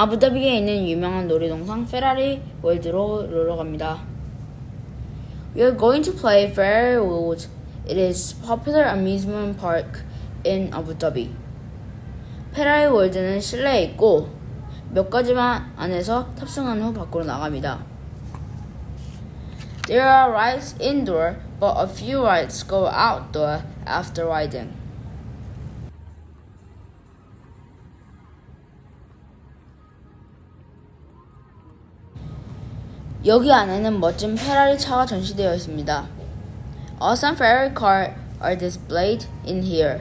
아부다비에 있는 유명한 놀이동산 페라리 월드로 놀러 갑니다. We are going to play Ferrari World. It is popular amusement park in Abu Dhabi. 페라리 월드는 실내에 있고 몇 가지만 안에서 탑승한 후 밖으로 나갑니다. There are rides indoor, but a few rides go outdoor after riding. 여기 안에는 멋진 페라리 차가 전시되어 있습니다. Awesome Ferrari cars are displayed in here.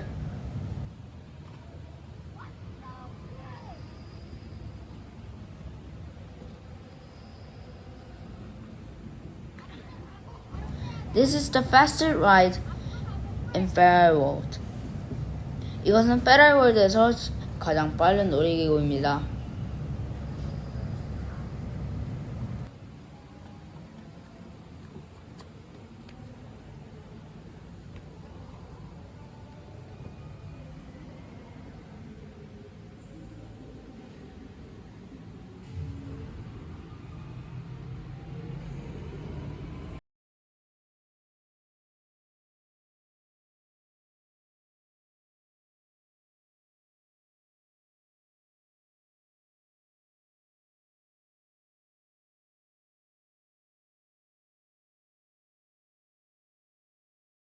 이것은 페라리 월드에서 가장 빠른 놀이기구입니다.